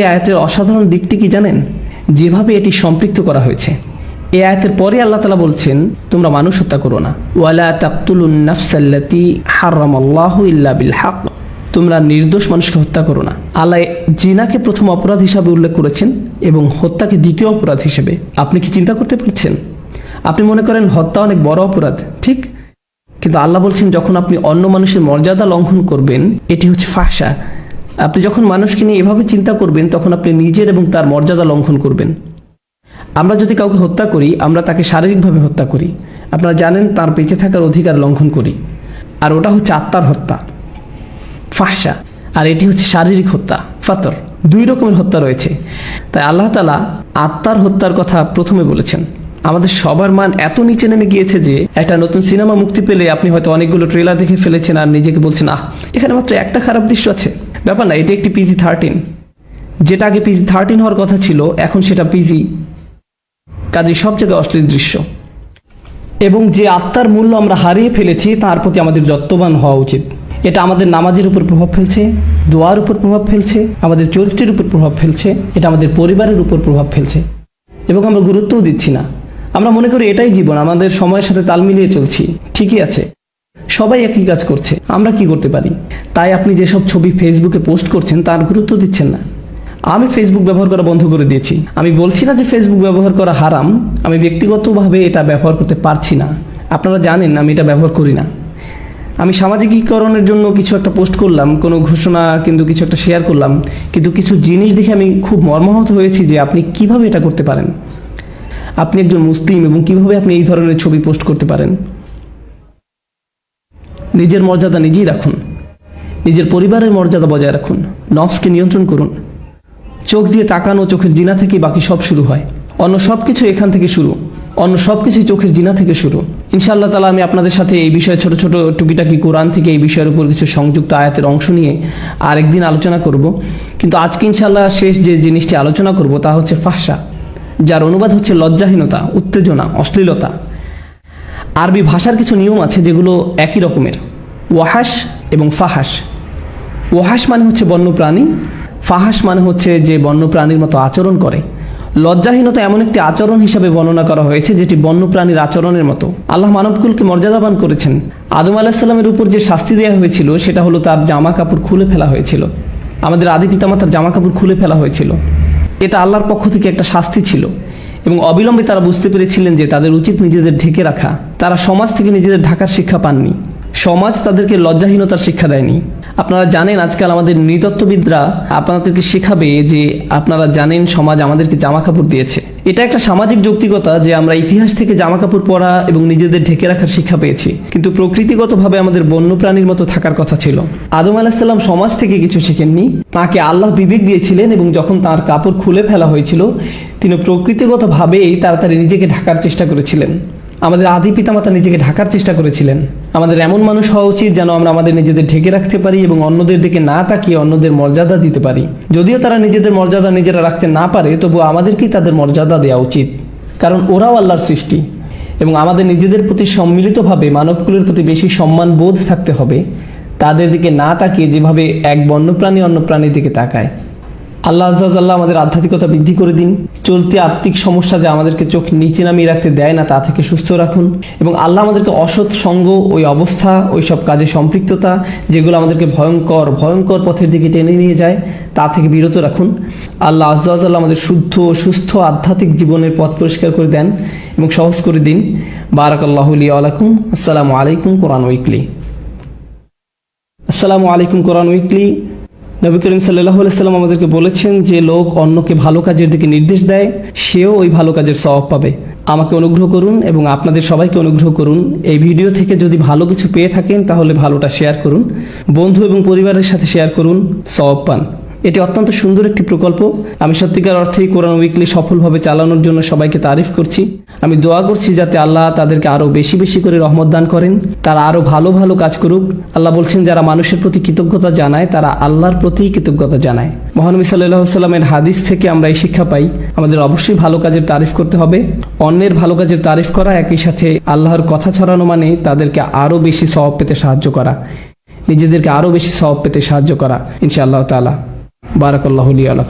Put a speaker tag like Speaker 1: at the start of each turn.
Speaker 1: এই আয়াতের অসাধারণ দিকটি কি জানেন? যেভাবে এটি সম্পৃক্ত করা হয়েছে। এই আয়াতের পরে আল্লাহ তালা বলছেন, তোমরা মানুষ হত্যা করো না। ওয়ালা তাকতুলুন নাফসাল্লাতি হারামাল্লাহু ইল্লা বিল হক। তোমরা নির্দোষ মানুষকে হত্যা করো না। আল্লাহ জিনাকে প্রথম অপরাধ হিসাবে উল্লেখ করেছেন এবং হত্যাকে দ্বিতীয় অপরাধ হিসেবে। আপনি কি চিন্তা করতে পারছেন? আপনি মনে করেন হত্যা অনেক বড় অপরাধ, ঠিক? কিন্তু আল্লাহ বলছেন, যখন আপনি অন্য মানুষের মর্যাদা লঙ্ঘন করবেন, এটি হচ্ছে ফাঁসা আপনি যখন মানুষকে নিয়ে এভাবে চিন্তা করবেন, তখন আপনি নিজের এবং তার মর্যাদা লঙ্ঘন করবেন। আমরা যদি কাউকে হত্যা করি, আমরা তাকে শারীরিকভাবে হত্যা করি। আপনারা জানেন, তার বেঁচে থাকার অধিকার লঙ্ঘন করি। আর ওটা হচ্ছে আত্মার হত্যা, ফাহসা। আর এটি হচ্ছে শারীরিক হত্যা, ফাতর। দুই রকমের হত্যা রয়েছে। তাই আল্লাহ তালা আত্মার হত্যার কথা প্রথমে বলেছেন। আমাদের সবার মান এত নিচে নেমে গিয়েছে যে একটা নতুন সিনেমা মুক্তি পেলে আপনি হয়তো অনেকগুলো ট্রেলার দেখে ফেলেছেন আর নিজেকে বলছেন, আহ, এখানে মাত্র একটা খারাপ দৃশ্য আছে। ব্যাপার না, এটি একটি পিজি থার্টিন যেটা আগে পিজি থার্টিন হওয়ার কথা ছিল, এখন সেটা পিজি কাজে সব জায়গায় অশ্লীল দৃশ্য। এবং যে আত্মার মূল্য আমরা হারিয়ে ফেলেছি, তার প্রতি আমাদের যত্নবান হওয়া উচিত। এটা আমাদের নামাজের উপর প্রভাব ফেলছে, দোয়ার উপর প্রভাব ফেলছে, আমাদের চরিত্রের উপর প্রভাব ফেলছে, এটা আমাদের পরিবারের উপর প্রভাব ফেলছে। এবং আমরা গুরুত্বও দিচ্ছি না। আমরা মনে করি এটাই জীবন, আমাদের সময়ের সাথে তাল মিলিয়ে চলছি, ঠিকই আছে। সবাই একই কাজ করছে, আমরা কি করতে পারি? তাই আপনি যেসব ছবি ফেসবুকে পোস্ট করছেন, তার গুরুত্ব দিচ্ছেন না। আমি ফেসবুক ব্যবহার করা বন্ধ করে দিয়েছি। আমি বলছি না যে ফেসবুক ব্যবহার করা হারাম, আমি ব্যক্তিগতভাবে এটা ব্যবহার করতে পারছি না। আপনারা জানেন, আমি এটা ব্যবহার করি না। আমি সামাজিকীকরণের জন্য কিছু একটা পোস্ট করলাম, কোনো ঘোষণা কিন্তু কিছু একটা শেয়ার করলাম, কিন্তু কিছু জিনিস দেখে আমি খুব মর্মাহত হয়েছি যে আপনি কীভাবে এটা করতে পারেন। আপনি একজন মুসলিম এবং কীভাবে আপনি এই ধরনের ছবি পোস্ট করতে পারেন? নিজের মর্যাদা নিজেই রাখুন। নিজের পরিবারের মর্যাদা বজায় রাখুন। নফসকে নিয়ন্ত্রণ করুন। চোখ দিয়ে তাকানো চোখের জিনা থেকে বাকি সব শুরু হয়। অন্য সব কিছু এখান থেকে শুরু। অন্য সব কিছুই চোখের জিনা থেকে শুরু। ইনশাআল্লাহ তালা আমি আপনাদের সাথে এই বিষয়ে ছোট ছোট টুকিটাকি কোরআন থেকে এই বিষয়ের উপর কিছু সংযুক্ত আয়াতের অংশ নিয়ে আরেকদিন আলোচনা করব। কিন্তু আজকে ইনশাআল্লাহ শেষ যে জিনিসটি আলোচনা করব তা হচ্ছে ফাহসা যার অনুবাদ হচ্ছে লজ্জাহীনতা, উত্তেজনা, অশ্লীলতা। আরবি ভাষার কিছু নিয়ম আছে যেগুলো একই রকমের। ওয়াহাস এবং ফাহাস ওয়াহাস মানে হচ্ছে বন্যপ্রাণী ফাহাস মানে হচ্ছে যে বন্যপ্রাণীর মতো আচরণ করে। লজ্জাহীনতা এমন একটি আচরণ হিসাবে বর্ণনা করা হয়েছে যেটি বন্যপ্রাণীর আচরণের মতো। আল্লাহ মানবকুলকে মর্যাদাবান করেছেন। আদম আলাহিসাল্লামের উপর যে শাস্তি দেওয়া হয়েছিল, সেটা হলো তার জামা কাপড় খুলে ফেলা হয়েছিল। আমাদের আদি পিতামাতার জামা কাপড় খুলে ফেলা হয়েছিল। এটা আল্লাহর পক্ষ থেকে একটা শাস্তি ছিল। এবং অবিলম্বে তারা বুঝতে পেরেছিলেন যে তাদের উচিত নিজেদের ঢেকে রাখা। তারা সমাজ থেকে নিজেদের ঢাকার শিক্ষা পাননি। সমাজ তাদেরকে লজ্জাহীনতার শিক্ষা দেয়নি। আপনারা জানেন আজকাল আমাদের নৃতত্ত্ববিদরা আপনাদেরকে শেখাবে যে আপনারা জানেন সমাজ আমাদেরকে জামা কাপড় দিয়েছে। এটা একটা সামাজিক যৌক্তিকতা যে আমরা ইতিহাস থেকে জামা কাপড় পরা এবং নিজেদের ঢেকে রাখার শিক্ষা পেয়েছি। কিন্তু প্রকৃতিগতভাবে আমাদের বন্যপ্রাণীর মতো থাকার কথা ছিল। আদম আলাহিসাল্লাম সমাজ থেকে কিছু শেখেননি। তাকে আল্লাহ বিবেক দিয়েছিলেন এবং যখন তার কাপড় খুলে ফেলা হয়েছিল, তিনি প্রকৃতিগতভাবেই তাড়াতাড়ি নিজেকে ঢাকার চেষ্টা করেছিলেন। আমাদের আদি পিতামাতা নিজেকে ঢাকার চেষ্টা করেছিলেন। আমাদের এমন মানুষ হওয়া উচিত যেন আমরা আমাদের নিজেদের ঢেকে রাখতে পারি এবং অন্যদের দিকে না তাকিয়ে অন্যদের মর্যাদা দিতে পারি। যদিও তারা নিজেদের মর্যাদা নিজেরা রাখতে না পারে, তবু আমাদেরকেই তাদের মর্যাদা দেওয়া উচিত। কারণ ওরাও আল্লাহর সৃষ্টি এবং আমাদের নিজেদের প্রতি সম্মিলিতভাবে মানবকুলের প্রতি বেশি সম্মান বোধ থাকতে হবে। তাদের দিকে না তাকিয়ে যেভাবে এক বন্যপ্রাণী অন্য প্রাণীর দিকে তাকায়। আল্লাহ আল্লাহ আমাদের আধ্যাত্মিকতা বৃদ্ধি করে দিন। চলতি আত্মিক সমস্যা যে আমাদেরকে চোখ নিচে নামিয়ে রাখতে দেয় না, তা থেকে সুস্থ রাখুন। এবং আল্লাহ আমাদেরকে অসৎ সঙ্গ, ওই অবস্থা, ওই সব কাজে সম্পৃক্ততা, যেগুলো আমাদেরকে ভয়ঙ্কর ভয়ঙ্কর পথের দিকে টেনে নিয়ে যায়, তা থেকে বিরত রাখুন। আল্লাহ আজ্লাহ আমাদের শুদ্ধ ও সুস্থ, আধ্যাত্মিক জীবনের পথ পরিষ্কার করে দেন এবং সহজ করে দিন। বারাক আল্লাহ আলাইকুম আসসালামু আলাইকুম কোরআন উইকলি। আসসালামু আলাইকুম কোরআন উইকলি। নবী করিম সাল্লাহ সাল্লাম আমাদেরকে বলেছেন যে লোক অন্যকে ভালো কাজের দিকে নির্দেশ দেয়, সেও ওই ভালো কাজের স্বভাব পাবে। আমাকে অনুগ্রহ করুন এবং আপনাদের সবাইকে অনুগ্রহ করুন। এই ভিডিও থেকে যদি ভালো কিছু পেয়ে থাকেন, তাহলে ভালোটা শেয়ার করুন। বন্ধু এবং পরিবারের সাথে শেয়ার করুন স্বভাব পান। এটি অত্যন্ত সুন্দর একটি প্রকল্প। আমি সত্যিকার অর্থেই কোরআন উইকলি সফলভাবে চালানোর জন্য সবাইকে তারিফ করছি। আমি দোয়া করছি যাতে আল্লাহ তাদেরকে আরও বেশি বেশি করে রহমত দান করেন। তারা আরও ভালো ভালো কাজ করুক। আল্লাহ বলছেন, যারা মানুষের প্রতি কৃতজ্ঞতা জানায়, তারা আল্লাহর প্রতি কৃতজ্ঞতা জানায়। মহানবী সাল্লাহ সাল্লামের হাদিস থেকে আমরা এই শিক্ষা পাই, আমাদের অবশ্যই ভালো কাজের তারিফ করতে হবে। অন্যের ভালো কাজের তারিফ করা, একই সাথে আল্লাহর কথা ছড়ানো মানে তাদেরকে আরও বেশি সওয়াব পেতে সাহায্য করা। নিজেদেরকে আরও বেশি সওয়াব পেতে সাহায্য করা, ইনশাআল্লাহ তালা বারাকাল্লাহ আল্লাহ